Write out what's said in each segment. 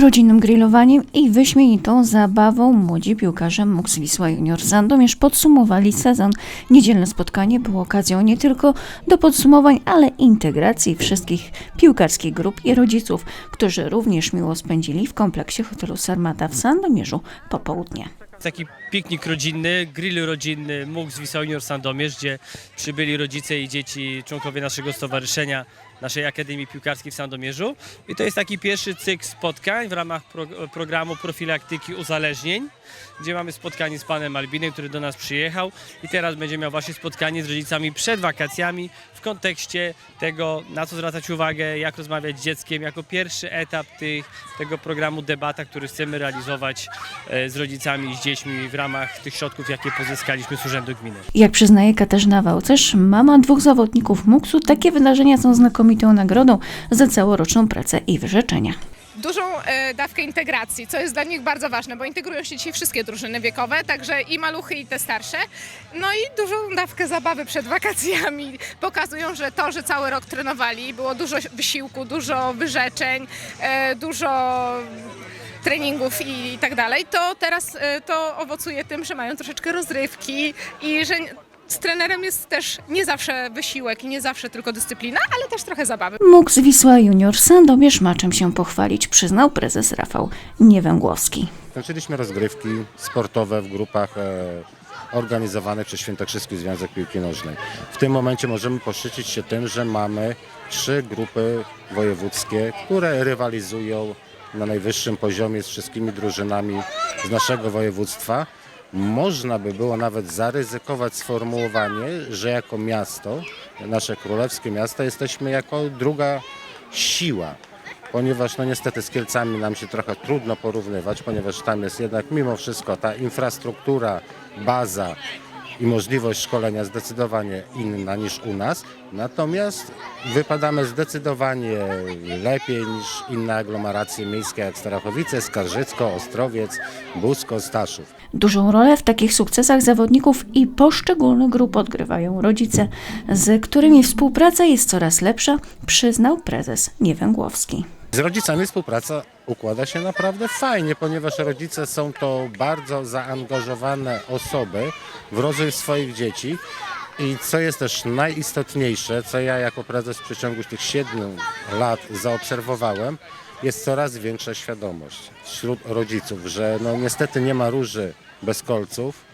rodzinnym grillowaniem i wyśmienitą zabawą młodzi piłkarze MUX Wisła Junior Sandomierz podsumowali sezon. Niedzielne spotkanie było okazją nie tylko do podsumowań, ale integracji wszystkich piłkarskich grup i rodziców, którzy również miło spędzili w kompleksie hotelu Sarmata w Sandomierzu popołudnie. Taki piknik rodzinny, grill rodzinny MUX Wisła Junior Sandomierz, gdzie przybyli rodzice i dzieci, członkowie naszego stowarzyszenia, naszej Akademii Piłkarskiej w Sandomierzu. I to jest taki pierwszy cykl spotkań w ramach pro, programu profilaktyki uzależnień, gdzie mamy spotkanie z panem Albinem, który do nas przyjechał i teraz będzie miał właśnie spotkanie z rodzicami przed wakacjami w kontekście tego, na co zwracać uwagę, jak rozmawiać z dzieckiem, jako pierwszy etap tych, tego programu debata, który chcemy realizować e, z rodzicami i z dziećmi w ramach tych środków, jakie pozyskaliśmy z Urzędu Gminy. Jak przyznaje Katarzyna Wałcerz, mama dwóch zawodników MUX-u, takie wydarzenia są znakomitą nagrodą za całoroczną pracę i wyrzeczenia. dużą e, dawkę integracji, co jest dla nich bardzo ważne, bo integrują się dzisiaj wszystkie drużyny wiekowe, także i maluchy, i te starsze. No i dużą dawkę zabawy przed wakacjami. Pokazują, że to, że cały rok trenowali, było dużo wysiłku, dużo wyrzeczeń, e, dużo treningów i tak dalej, to teraz e, to owocuje tym, że mają troszeczkę rozrywki i że z trenerem jest też nie zawsze wysiłek i nie zawsze tylko dyscyplina, ale też trochę zabawy. MUX Wisła Junior Sandomierz ma czym się pochwalić, przyznał prezes Rafał Niewęgłowski. Kończyliśmy rozgrywki sportowe w grupach e, organizowanych przez Świętokrzyski Związek Piłki Nożnej. W tym momencie możemy poszczycić się tym, że mamy trzy grupy wojewódzkie, które rywalizują na najwyższym poziomie z wszystkimi drużynami z naszego województwa. Można by było nawet zaryzykować sformułowanie, że jako miasto, nasze królewskie miasto, jesteśmy jako druga siła ponieważ no niestety z Kielcami nam się trochę trudno porównywać, ponieważ tam jest jednak mimo wszystko ta infrastruktura, baza i możliwość szkolenia zdecydowanie inna niż u nas. Natomiast wypadamy zdecydowanie lepiej niż inne aglomeracje miejskie jak Starachowice, Skarżycko, Ostrowiec, Busko, Staszów. Dużą rolę w takich sukcesach zawodników i poszczególnych grup odgrywają rodzice, z którymi współpraca jest coraz lepsza, przyznał prezes Niewęgłowski. Z rodzicami współpraca układa się naprawdę fajnie, ponieważ rodzice są to bardzo zaangażowane osoby w rozwój swoich dzieci. I co jest też najistotniejsze, co ja jako prezes w przeciągu tych siedmiu lat zaobserwowałem, jest coraz większa świadomość wśród rodziców, że no niestety nie ma róży bez kolców.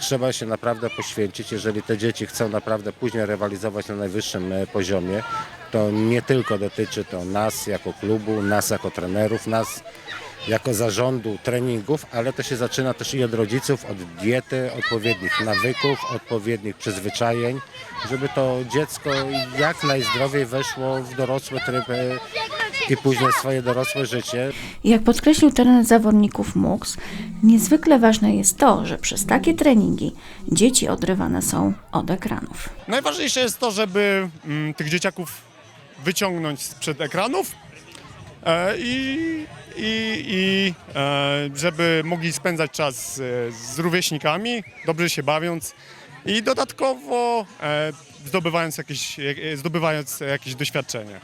Trzeba się naprawdę poświęcić, jeżeli te dzieci chcą naprawdę później rywalizować na najwyższym e, poziomie. To nie tylko dotyczy to nas jako klubu, nas jako trenerów, nas jako zarządu treningów, ale to się zaczyna też i od rodziców, od diety, odpowiednich nawyków, odpowiednich przyzwyczajeń, żeby to dziecko jak najzdrowiej weszło w dorosły tryb i później swoje dorosłe życie. Jak podkreślił trener zawodników MUX, niezwykle ważne jest to, że przez takie treningi dzieci odrywane są od ekranów. Najważniejsze jest to, żeby mm, tych dzieciaków wyciągnąć sprzed ekranów e, i, i, i e, żeby mogli spędzać czas z rówieśnikami, dobrze się bawiąc i dodatkowo e, zdobywając jakieś, zdobywając jakieś doświadczenie.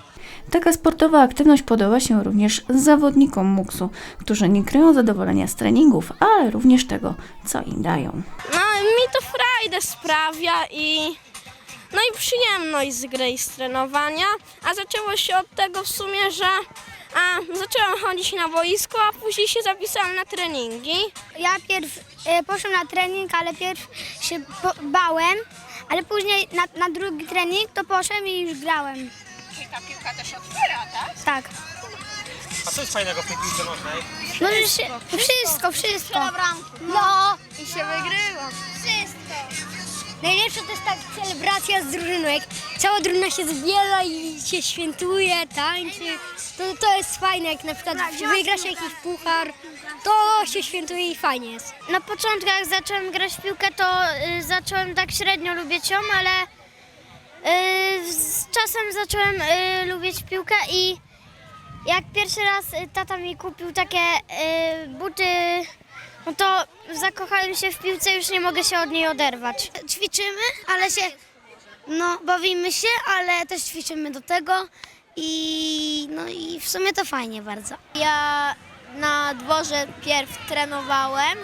Taka sportowa aktywność podoba się również zawodnikom MUX-u, którzy nie kryją zadowolenia z treningów, ale również tego, co im dają. No mi to frajdę sprawia i no i przyjemność z gry i z trenowania, a zaczęło się od tego w sumie, że a, zaczęłam chodzić na boisko, a później się zapisałam na treningi. Ja pierw e, poszłam na trening, ale pierw się bałem, ale później na, na drugi trening to poszłem i już grałem. Czyli ta piłka też otwiera, tak? Tak. A co jest fajnego w tej piłce nożnej? No wszystko, wszystko, wszystko. No i się wygrywa. Wszystko. Najlepsza to jest ta celebracja z drużyną, jak cała drużyna się zbiera i się świętuje, tańczy. To, to jest fajne, jak na przykład wygra się jakiś puchar, to się świętuje i fajnie jest. Na początku jak zacząłem grać w piłkę, to y, zacząłem tak średnio lubić ją, ale y, z czasem zacząłem y, lubić piłkę i jak pierwszy raz y, tata mi kupił takie y, buty, no to zakochałem się w piłce, już nie mogę się od niej oderwać. Ćwiczymy, ale się, no bawimy się, ale też ćwiczymy do tego i no i w sumie to fajnie bardzo. Ja na dworze pierw trenowałem,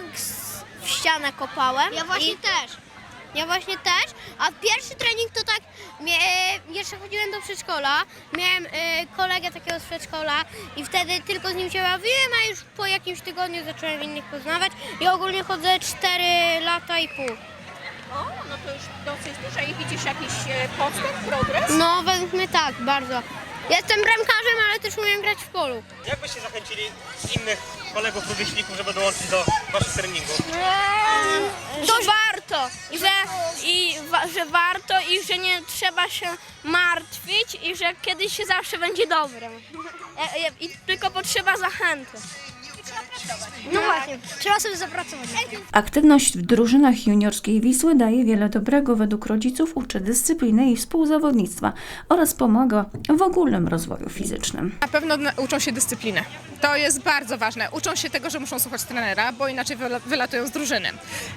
w ścianę kopałem. Ja właśnie też. Ja właśnie też, a pierwszy trening to tak, mie, jeszcze chodziłem do przedszkola, miałem e, kolegę takiego z przedszkola i wtedy tylko z nim się bawiłem, a już po jakimś tygodniu zacząłem innych poznawać i ogólnie chodzę 4 lata i pół. O, no to już dosyć dużo i widzisz jakiś e, postęp, progres? No według mnie tak, bardzo. Jestem bramkarzem, ale też umiem grać w polu. Jak byście zachęcili innych kolegów rówieśników, żeby dołączyć do waszych treningów? To warto, że, i, że warto i że nie trzeba się martwić i że kiedyś się zawsze będzie dobrym. E, I tylko potrzeba zachęty. No właśnie, trzeba sobie zapracować. Aktywność w drużynach juniorskiej Wisły daje wiele dobrego według rodziców, uczy dyscypliny i współzawodnictwa oraz pomaga w ogólnym rozwoju fizycznym. Na pewno uczą się dyscypliny. To jest bardzo ważne. Uczą się tego, że muszą słuchać trenera, bo inaczej wyla- wylatują z drużyny.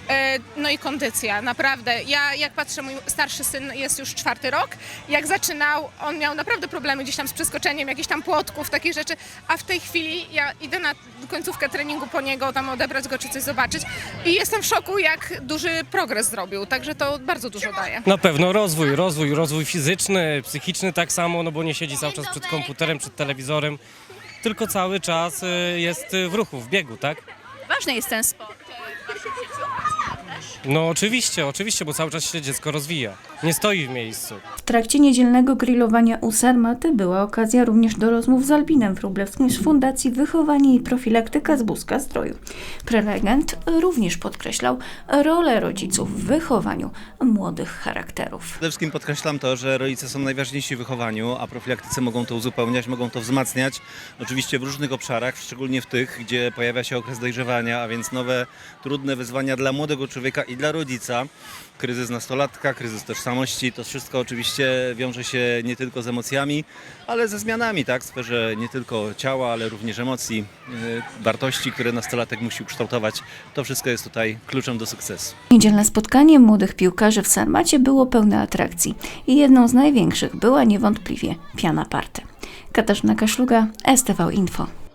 E, No i kondycja, naprawdę. Ja jak patrzę, mój starszy syn jest już czwarty rok. Jak zaczynał, on miał naprawdę problemy gdzieś tam z przeskoczeniem, jakichś tam płotków, takich rzeczy, a w tej chwili ja idę na końcówkę treningu po niego, tam odebrać go czy coś zobaczyć i jestem w szoku, jak duży progres zrobił, także to bardzo dużo daje. Na pewno rozwój, rozwój, rozwój fizyczny, psychiczny tak samo, no bo nie siedzi cały czas przed komputerem, przed telewizorem, tylko cały czas y, jest y, w ruchu, w biegu, tak? Ważny jest ten sport. No oczywiście, oczywiście, bo cały czas się dziecko rozwija. Nie stoi w miejscu. W trakcie niedzielnego grillowania u Sarmaty była okazja również do rozmów z Albinem Wróblewskim z Fundacji Wychowanie i Profilaktyka z Buzka Zdroju. Prelegent również podkreślał rolę rodziców w wychowaniu młodych charakterów. Przede wszystkim podkreślam to, że rodzice są najważniejsi w wychowaniu, a profilaktycy mogą to uzupełniać, mogą to wzmacniać. Oczywiście w różnych obszarach, szczególnie w tych, gdzie pojawia się okres dojrzewania, a więc nowe, trudne wyzwania dla młodego człowieka i dla rodzica. Kryzys nastolatka, kryzys tożsamości, to wszystko oczywiście wiąże się nie tylko z emocjami, ale ze zmianami tak, w sferze nie tylko ciała, ale również emocji, yy, wartości, które nastolatek musi ukształtować. To wszystko jest tutaj kluczem do sukcesu. Niedzielne spotkanie młodych piłkarzy w Sarmacie było pełne atrakcji i jedną z największych była niewątpliwie piana party. Katarzyna Kaszluga, STV Info.